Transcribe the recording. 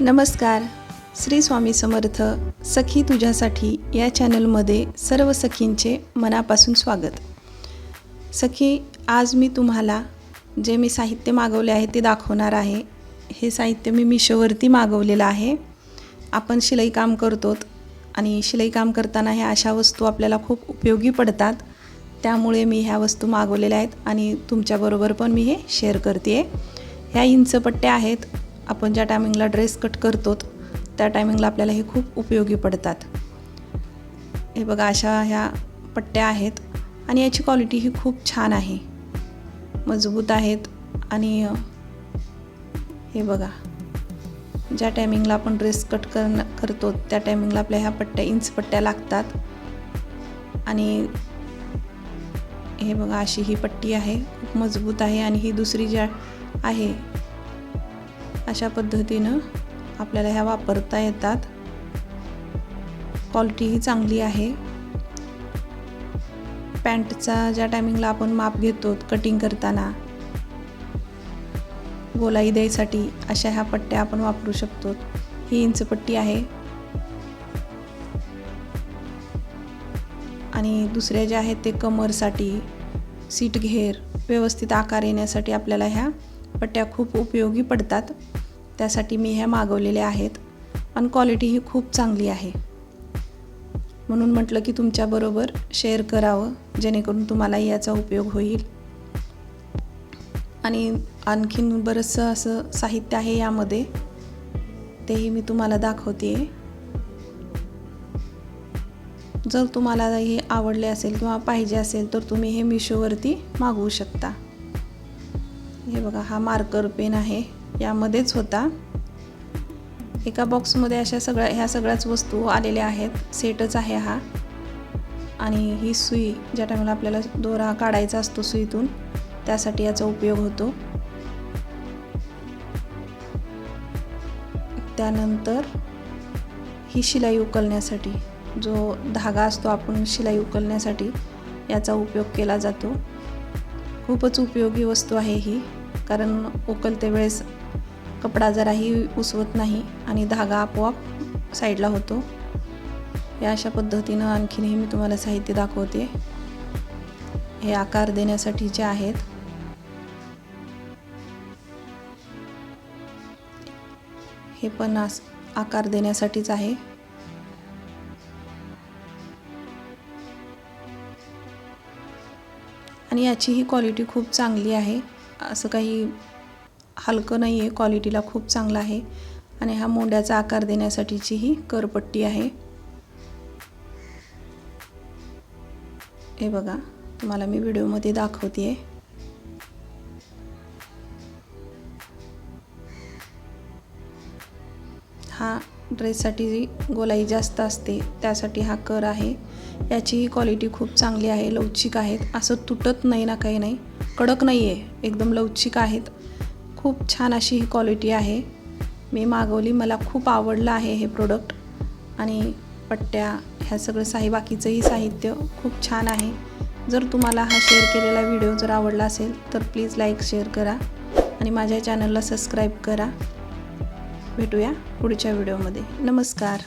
नमस्कार. श्री स्वामी समर्थ सखी तुझ्यासाठी या चॅनलमध्ये सर्व सखींचे मनापासून स्वागत. सखी आज मी तुम्हाला जे मी साहित्य मागवले आहे ते दाखवणार आहे. हे साहित्य मी मिशोवरती मागवलेलं आहे. आपण शिलाई काम करतो आणि शिलाई काम करताना ह्या अशा वस्तू आपल्याला खूप उपयोगी पडतात. त्यामुळे मी ह्या वस्तू मागवलेल्या आहेत आणि तुमच्याबरोबर पण मी हे शेअर करते ह्या इंचपट्ट्या आहेत आपण ज्या टायमिंगला ड्रेस कट करतो त्या टायमिंगला आपल्याला हे खूप उपयोगी पडतात. हे बघा अशा ह्या पट्ट्या आहेत आणि याची क्वालिटी ही खूप छान आहे. मजबूत आहेत आणि हे बघा ज्या टायमिंगला आपण ड्रेस कट कर करतो त्या टायमिंगला आपल्या ह्या पट्ट्या इंच पट्ट्या लागतात. आणि हे बघा अशी ही पट्टी आहे खूप मजबूत आहे आणि ही दुसरी ज्या आहे अशा पद्धतीनं आपल्याला ह्या वापरता येतात. क्वालिटी ही चांगली आहे. पॅन्टचा ज्या टायमिंगला आपण माप घेतो कटिंग करताना गोलाई द्यायसाठी अशा ह्या पट्ट्या आपण वापरू शकतो. ही इंच पट्टी आहे. आणि दुसऱ्या ज्या आहेत ते कमरसाठी सीट घेर व्यवस्थित आकार येण्यासाठी आपल्याला ह्या पट्ट्या खूप उपयोगी पडतात. त्यासाठी मी ह्या मागवलेल्या आहेत. आणि क्वालिटी ही खूप चांगली आहे. म्हणून म्हटलं की तुमच्याबरोबर शेअर करावं जेणेकरून तुम्हालाही याचा उपयोग होईल. आणि आणखीन बरंचसं असं साहित्य आहे यामध्ये. तेही मी तुम्हाला दाखवते जर तुम्हाला हे आवडले असेल किंवा पाहिजे असेल तर तुम्ही हे मिशोवरती मागवू शकता. हे बघा हा मार्कर पेन आहे. यामध्येच होता. एका बॉक्समध्ये अशा सगळ्या ह्या सगळ्याच वस्तू आलेल्या आहेत. सेटच आहे हा. आणि ही सुई ज्या टायमाला आपल्याला दोरा काढायचा असतो सुईतून त्यासाठी याचा उपयोग होतो. त्यानंतर ही शिलाई उकलण्यासाठी जो धागा असतो आपण शिलाई उकलण्यासाठी याचा उपयोग केला जातो. खूपच उपयोगी वस्तू आहे ही. कारण उकलते वेळेस कपडा जराही उसवत नाही आणि धागा आपोआप साईडला होतो. या अशा पद्धतीनं आणखीनही मी तुम्हाला साहित्य दाखवते. हे आकार देण्यासाठीचे आहेत. हे पण आस- आकार देण्यासाठीच आहे. आणि याची ही क्वालिटी खूप चांगली आहे. असं काही हलकं नाही आहे. क्वालिटीला खूप चांगला आहे. आणि हा मोंड्याचा आकार देण्यासाठीची ही करपट्टी आहे. हे बघा तुम्हाला मी व्हिडिओमध्ये दाखवते हा ड्रेससाठी जी गोलाई जास्त असते त्यासाठी हा कर आहे. याचीही क्वालिटी खूप चांगली आहे लवचिक आहेत. असं तुटत नाही ना काही नाही. कडक नाही आहे एकदम लवचिक आहेत. खूप छान अशी ही क्वालिटी आहे. मी मागवली मला खूप आवडलं आहे हे प्रोडक्ट आणि पट्ट्या ह्या सगळं साही बाकीचंही साहित्य खूप छान आहे. जर तुम्हाला हा शेअर केलेला व्हिडिओ जर आवडला असेल तर प्लीज लाईक शेअर करा. आणि माझ्या चॅनलला सबस्क्राईब करा. भेटूया पुढच्या व्हिडिओमध्ये. नमस्कार.